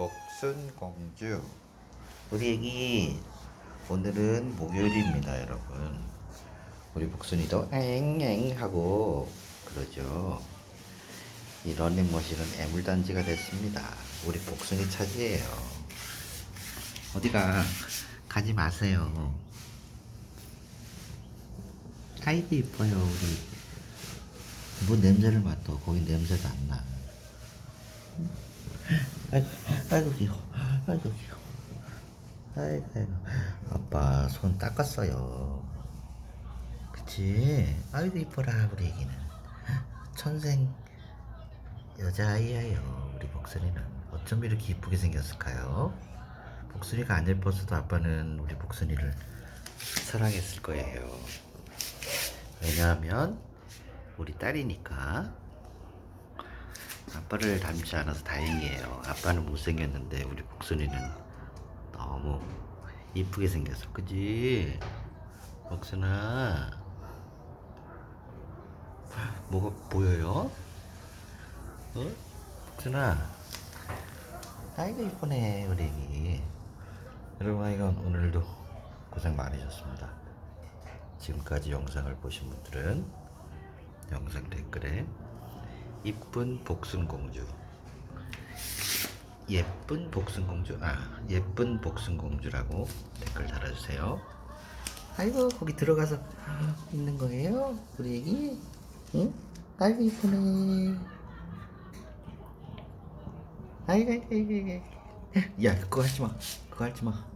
복순공주. 우리 애기 오늘은 목요일입니다 여러분. 우리 복순이도 앵앵 하고 그러죠. 이 러닝머신은 애물단지가 됐습니다. 우리 복순이 차지예요. 어디가 가지 마세요. 아이고 이뻐요 우리. 뭐 냄새를 맡아. 거기 냄새도 안나 아이고, 귀여워. 아이고 귀여워. 아이고, 아이고. 아빠 손 닦았어요. 그치? 아이고 이뻐라 우리 애기는. 천생 여자아이예요. 우리 복순이는. 어쩜 이렇게 이쁘게 생겼을까요? 복순이가 안 예뻤어도 아빠는 우리 복순이를 사랑했을 거예요. 왜냐하면 우리 딸이니까 아빠를 닮지 않아서 다행이에요. 아빠는 못생겼는데 우리 복순이는 너무 이쁘게 생겼어. 그지? 복순아. 뭐가 보여요? 어? 복순아. 아이고 이쁘네 우리 애기. 여러분 아이건 오늘도 고생 많으셨습니다. 지금까지 영상을 보신 분들은 영상 댓글에 이쁜 복순공주. 예쁜 복순공주. 아 예쁜 복순공주라고 댓글 달아주세요. 아이고 거기 들어가서 있는 거예요? 우리 애기? 응? 아이고 이쁘네. 아이고 아이고 아이고 아이고. 야 그거 하지마. 그거 하지마